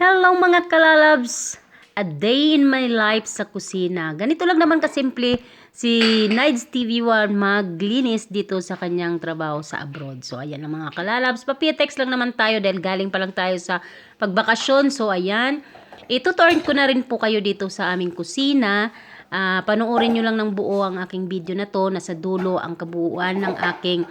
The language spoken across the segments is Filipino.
Hello mga kalalabs! A day in my life sa kusina. Ganito lang naman kasimple si Nides TV1 maglinis dito sa kanyang trabaho sa abroad. So ayan ang mga kalalabs. Papitex lang naman tayo dahil galing pa lang tayo sa pagbakasyon. So ayan. Ituturn ko na rin po kayo dito sa aming kusina. Ah, panoorin nyo lang ng buo ang aking video na to. Nasa dulo ang kabuuan ng aking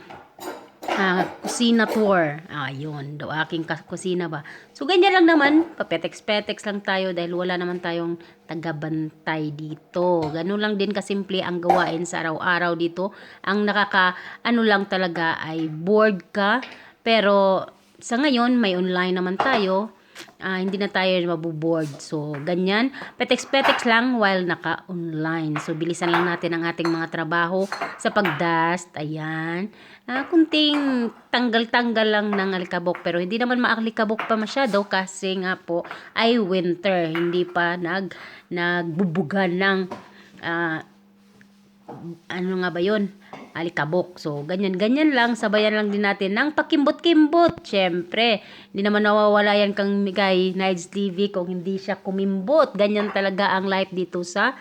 ah, kusina tour. Ah, yun. Daw aking kusina ba. So, ganyan lang naman. Papetex-petex lang tayo dahil wala naman tayong tagabantay dito. Ganun lang din kasimple ang gawain sa araw-araw dito. Ang nakaka, ano lang talaga ay bored ka. Pero, sa ngayon, may online naman tayo. Ah, hindi na tayo mabuboard. So, ganyan. Petex-petex lang while naka-online. So, bilisan lang natin ang ating mga trabaho sa pagdust. Ayan. Ah, kunting tanggal-tanggal lang ng alikabok. Pero hindi naman maalikabok pa masyado kasi nga po ay winter. Hindi pa nag, nagbubugan ng ah, ano nga ba yun? Alikabok. So, ganyan-ganyan lang. Sabayan lang din natin ng pakimbot-kimbot. Siyempre, hindi naman nawawala yan kang kay Nides TV kung hindi siya kumimbot. Ganyan talaga ang life dito sa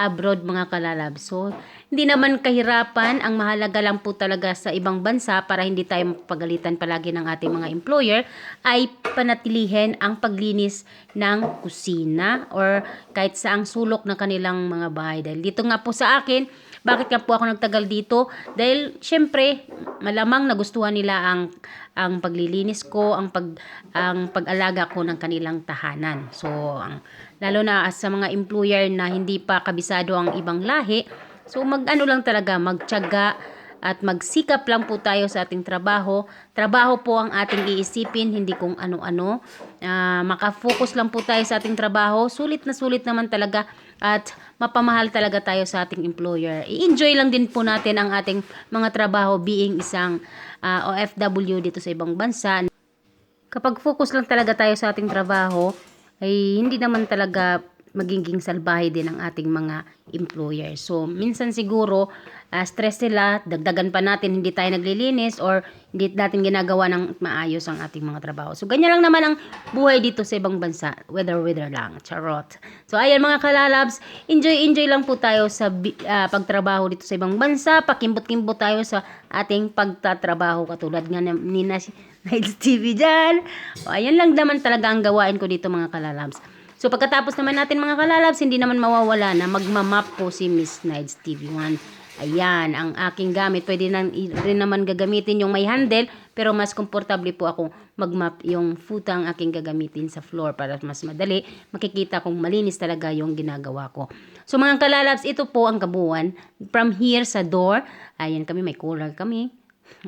abroad mga kalalab. So, hindi naman kahirapan. Ang mahalaga lang po talaga sa ibang bansa para hindi tayo mapagalitan palagi ng ating mga employer ay panatilihin ang paglinis ng kusina or kahit saang sulok ng kanilang mga bahay. Dahil dito nga po sa akin, bakit nga po ako nagtagal dito? Dahil syempre, malamang nagustuhan nila ang ang paglilinis ko, ang pag ang pag-alaga ko ng kanilang tahanan. So, ang lalo na sa mga employer na hindi pa kabisado ang ibang lahi, so mag-ano lang talaga, magtiyaga at magsikap lang po tayo sa ating trabaho. Trabaho po ang ating iisipin, hindi kung ano-ano. Ah, makafocus lang po tayo sa ating trabaho. Sulit na sulit naman talaga at mapamahal talaga tayo sa ating employer. I-enjoy lang din po natin ang ating mga trabaho being isang ah, OFW dito sa ibang bansa. Kapag focus lang talaga tayo sa ating trabaho, ay hindi naman talaga magiging salbahe din ang ating mga employer. So, minsan siguro, ah, stress sila, dagdagan pa natin, hindi tayo naglilinis or hindi natin ginagawa ng maayos ang ating mga trabaho. So, ganyan lang naman ang buhay dito sa ibang bansa. Weather-weather lang. Charot. So, ayan mga kalalabs, enjoy-enjoy lang po tayo sa ah, pagtrabaho dito sa ibang bansa. Pakimbot-kimbot tayo sa ating pagtatrabaho katulad nga ng- ni Niles TV dyan. O, ayan lang naman talaga ang gawain ko dito mga kalalabs. So pagkatapos naman natin mga kalalabs, hindi naman mawawala na magmamap po si Miss Nides TV1. Ayan, ang aking gamit. Pwede i- rin naman gagamitin yung may handle, pero mas komportable po ako magmap yung futang aking gagamitin sa floor para mas madali. Makikita kong malinis talaga yung ginagawa ko. So mga kalalabs, ito po ang kabuuan. From here sa door, ayan kami, may cooler kami.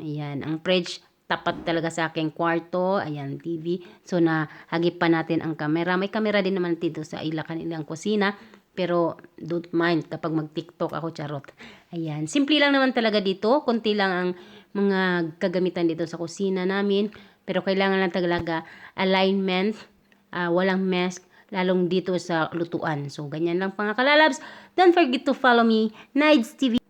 Ayan, ang fridge tapat talaga sa aking kwarto. Ayan, TV. So, nahagip pa natin ang camera. May camera din naman dito sa ila kanilang kusina. Pero, don't mind kapag mag-tiktok ako, charot. Ayan. Simple lang naman talaga dito. Kunti lang ang mga kagamitan dito sa kusina namin. Pero, kailangan lang talaga alignment. ah, walang mess. Lalong dito sa lutuan. So, ganyan lang mga kalalabs. Don't forget to follow me, Nides TV.